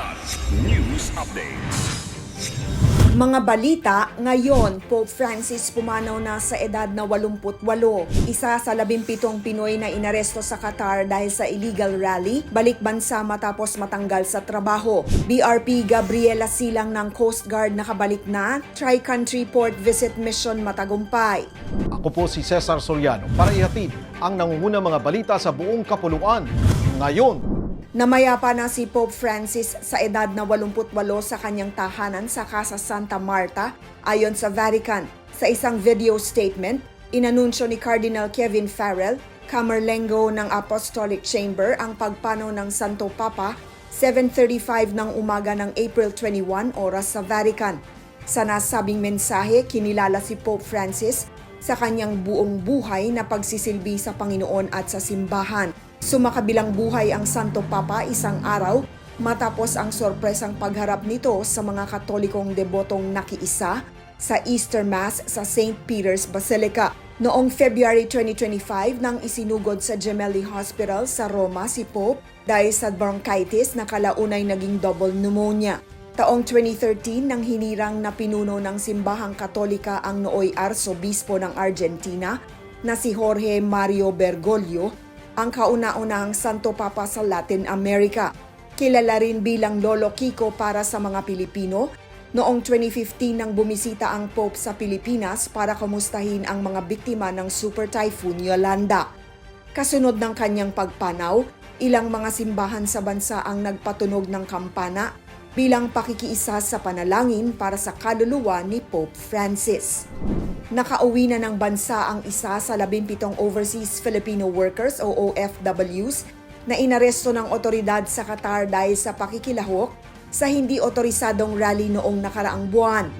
Kilat News Updates. Mga balita, ngayon, Pope Francis pumanaw na sa edad na 88. Isa sa 17 Pinoy na inaresto sa Qatar dahil sa illegal rally, balik bansa matapos matanggal sa trabaho. BRP Gabriela Silang ng Coast Guard nakabalik na, Tri-Country Port Visit Mission matagumpay. Ako po si Cesar Soriano para ihatid ang nangungunang mga balita sa buong kapuluan. Ngayon, Namayapa na si Pope Francis sa edad na 88 sa kanyang tahanan sa Casa Santa Marta ayon sa Vatican. Sa isang video statement, inanunsyo ni Cardinal Kevin Farrell, Camerlengo ng Apostolic Chamber ang pagpanaw ng Santo Papa 7.35 ng umaga ng April 21 oras sa Vatican. Sa nasabing mensahe, kinilala si Pope Francis sa kanyang buong buhay na pagsisilbi sa Panginoon at sa simbahan. Sumakabilang buhay ang Santo Papa isang araw matapos ang sorpresang pagharap nito sa mga katolikong debotong nakiisa sa Easter Mass sa St. Peter's Basilica. Noong February 2025 nang isinugod sa Gemelli Hospital sa Roma si Pope dahil sa bronchitis na kalaunay naging double pneumonia. Taong 2013 nang hinirang na pinuno ng simbahang katolika ang nooy arsobispo ng Argentina na si Jorge Mario Bergoglio ang kauna-unahang Santo Papa sa Latin America. Kilala rin bilang Lolo Kiko para sa mga Pilipino, noong 2015 nang bumisita ang Pope sa Pilipinas para kumustahin ang mga biktima ng Super Typhoon Yolanda. Kasunod ng kanyang pagpanaw, ilang mga simbahan sa bansa ang nagpatunog ng kampana bilang pakikiisa sa panalangin para sa kaluluwa ni Pope Francis. Nakauwi na ng bansa ang isa sa 17 Overseas Filipino Workers o OFWs na inaresto ng otoridad sa Qatar dahil sa pakikilahok sa hindi otorisadong rally noong nakaraang buwan.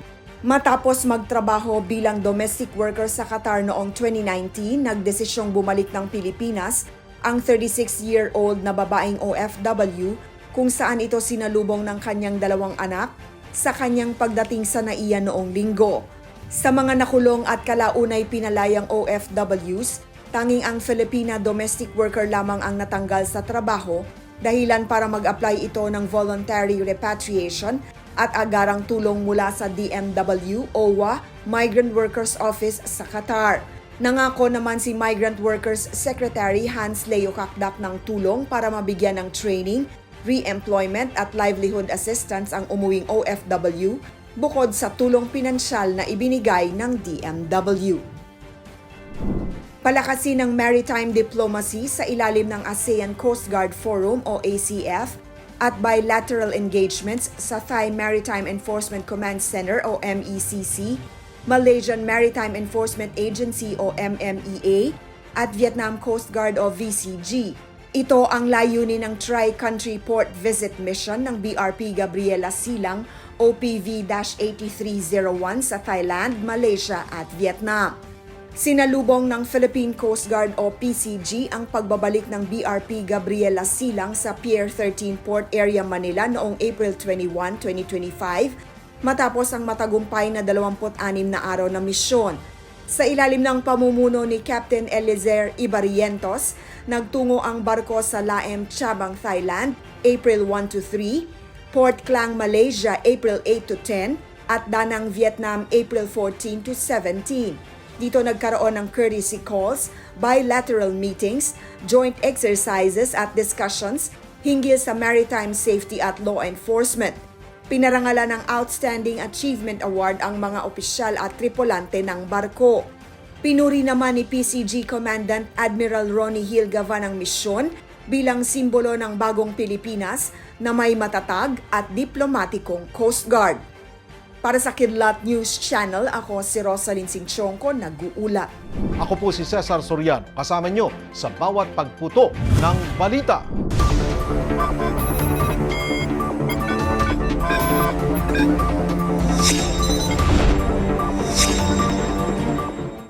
Matapos magtrabaho bilang domestic worker sa Qatar noong 2019, nagdesisyong bumalik ng Pilipinas ang 36-year-old na babaeng OFW kung saan ito sinalubong ng kanyang dalawang anak sa kanyang pagdating sa NAIA noong linggo. Sa mga nakulong at kalaunay pinalayang OFWs, tanging ang Filipina domestic worker lamang ang natanggal sa trabaho dahilan para mag-apply ito ng voluntary repatriation at agarang tulong mula sa DMW OWA Migrant Workers Office sa Qatar. Nangako naman si Migrant Workers Secretary Hans Leo Kakdak ng tulong para mabigyan ng training, re-employment at livelihood assistance ang umuwing OFW bukod sa tulong pinansyal na ibinigay ng DMW. Palakasin ng maritime diplomacy sa ilalim ng ASEAN Coast Guard Forum o ACF at bilateral engagements sa Thai Maritime Enforcement Command Center o MECC, Malaysian Maritime Enforcement Agency o MMEA, at Vietnam Coast Guard o VCG. Ito ang layunin ng Tri-Country Port Visit Mission ng BRP Gabriela Silang OPV-8301 sa Thailand, Malaysia at Vietnam. Sinalubong ng Philippine Coast Guard o PCG ang pagbabalik ng BRP Gabriela Silang sa Pier 13 Port Area Manila noong April 21, 2025 matapos ang matagumpay na 26 na araw na misyon. Sa ilalim ng pamumuno ni Captain Elizer Ibarientos, nagtungo ang barko sa Laem Chabang, Thailand, April 1 to 3, Port Klang, Malaysia, April 8 to 10, at Danang, Vietnam, April 14 to 17. Dito nagkaroon ng courtesy calls, bilateral meetings, joint exercises at discussions hinggil sa maritime safety at law enforcement. Pinarangalan ng Outstanding Achievement Award ang mga opisyal at tripulante ng barko. Pinuri naman ni PCG Commandant Admiral Ronnie Hilgavan ang misyon bilang simbolo ng bagong Pilipinas na may matatag at diplomatikong Coast Guard. Para sa Kidlat News Channel, ako si Rosalyn Sinchonko, nag-uulat. ako po si Cesar Soriano kasama nyo sa bawat pagputo ng balita.